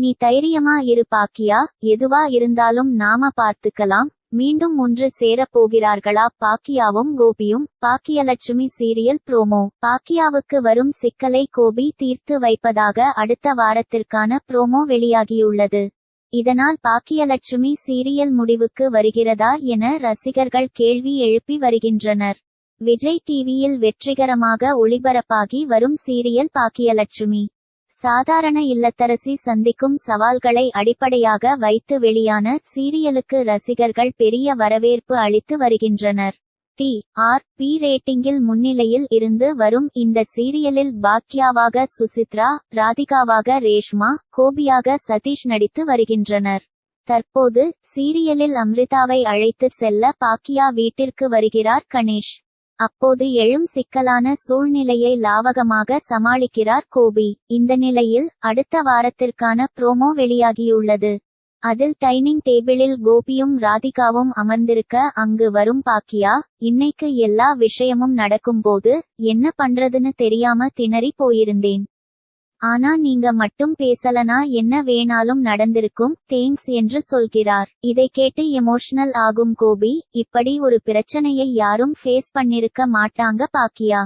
நீ தைரியமா இரு பாக்கியா எதுவா இருந்தாலும் நாம பார்த்துக்கலாம். மீண்டும் ஒன்று சேரப் போகிறார்களா? பாக்கியாவும் கோபியும் பாக்கியலட்சுமி சீரியல் ப்ரோமோ. பாக்கியாவுக்கு வரும் சிக்கலை கோபி தீர்த்து வைப்பதாக அடுத்த வாரத்திற்கான ப்ரோமோ வெளியாகியுள்ளது. இதனால் பாக்கியலட்சுமி சீரியல் முடிவுக்கு வருகிறதா என ரசிகர்கள் கேள்வி எழுப்பி வருகின்றனர். விஜய் டிவியில் வெற்றிகரமாக ஒளிபரப்பாகி வரும் சீரியல் பாக்கியலட்சுமி. சாதாரண இல்லத்தரசி சந்திக்கும் சவால்களை அடிப்படையாக வைத்து வெளியான சீரியலுக்கு ரசிகர்கள் பெரிய வரவேற்பு அளித்து வருகின்றனர். டி. ஆர். பி ரேட்டிங்கில் முன்னிலையில் இருந்து வரும் இந்த சீரியலில் பாக்யாவாக சுசித்ரா ராதிகாவாக ரேஷ்மா கோபியாக சதீஷ் நடித்து வருகின்றனர். தற்போது சீரியலில் அம்ரிதாவை அழைத்து செல்ல பாக்கியா வீட்டிற்கு வருகிறார் கணேஷ். அப்போது எழும் சிக்கலான சூழ்நிலையை லாவகமாக சமாளிக்கிறார் கோபி. இந்த நிலையில் அடுத்த வாரத்திற்கான ப்ரோமோ வெளியாகியுள்ளது. அதில் டைனிங் டேபிளில் கோபியும் ராதிகாவும் அமர்ந்திருக்க அங்கு வரும் பாக்கியா இன்னைக்கு எல்லா விஷயமும் நடக்கும்போது என்ன பண்றதுன்னு தெரியாம திணறி போயிருந்தேன். ஆனா நீங்க மட்டும் பேசலனா என்ன வேணாலும் நடந்திருக்கும் தேங்க்ஸ் என்று சொல்கிறார். இதை கேட்டு எமோஷனல் ஆகும் கோபி இப்படி ஒரு பிரச்சனையை யாரும் ஃபேஸ் பண்ணிருக்க மாட்டாங்க பாக்கியா.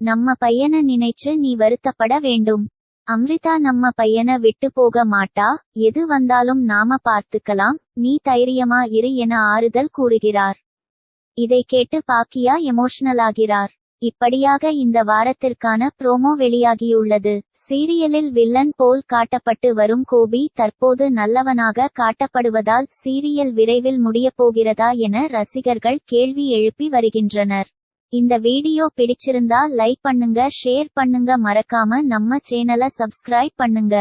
நம்ம பையனை நினைச்சு நீ வருத்தப்பட வேண்டும். அம்ரிதா நம்ம பையனை விட்டு போக மாட்டா எது வந்தாலும் நாம பார்த்துக்கலாம் நீ தைரியமா இரு என ஆறுதல் கூறுகிறார். இதை கேட்டு பாக்கியா எமோஷனல் ஆகிறார். இப்படியாக இந்த வாரத்திற்கான ப்ரோமோ வெளியாகியுள்ளது. சீரியலில் வில்லன் போல் காட்டப்பட்டு வரும் கோபி தற்போது நல்லவனாக காட்டப்படுவதால் சீரியல் விரைவில் முடியப்போகிறதா என ரசிகர்கள் கேள்வி எழுப்பி வருகின்றனர். இந்த வீடியோ பிடிச்சிருந்தா லைக் பண்ணுங்க ஷேர் பண்ணுங்க மறக்காம நம்ம சேனலை சப்ஸ்கிரைப் பண்ணுங்க.